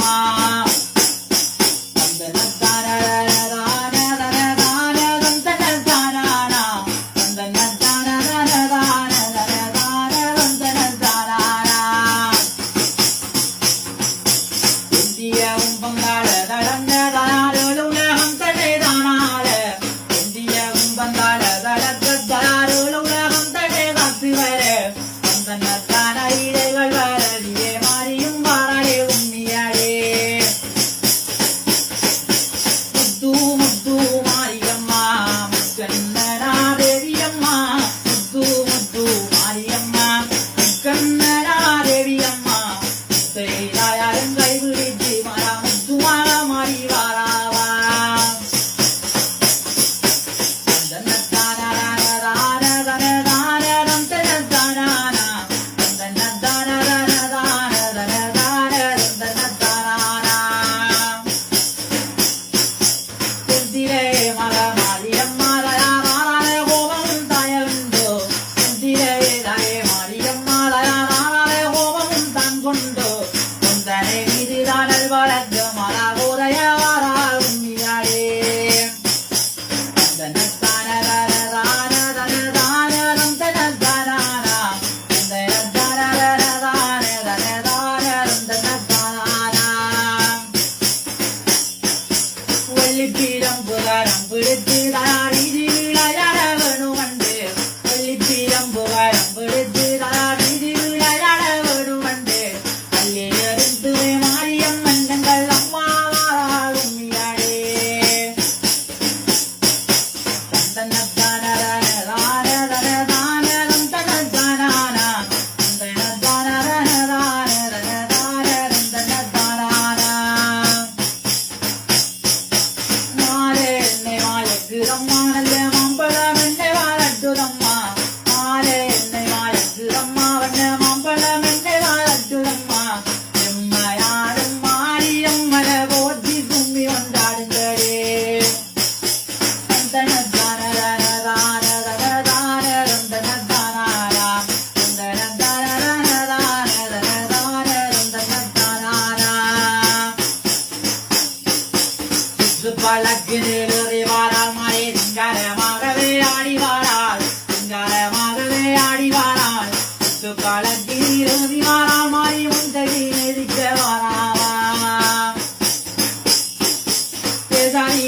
Mama. Nasa nab சுப்பழக்கு நிறுதி வாரால் மாறி சிங்காரமாகவே ஆடி வாரால் சிங்காரமாகவே ஆடி வாரால் சுப்பழக்கு நிறுதி வாரால் மாறி முந்தகி நெருக்க வாராம் பேசாரி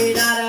Mira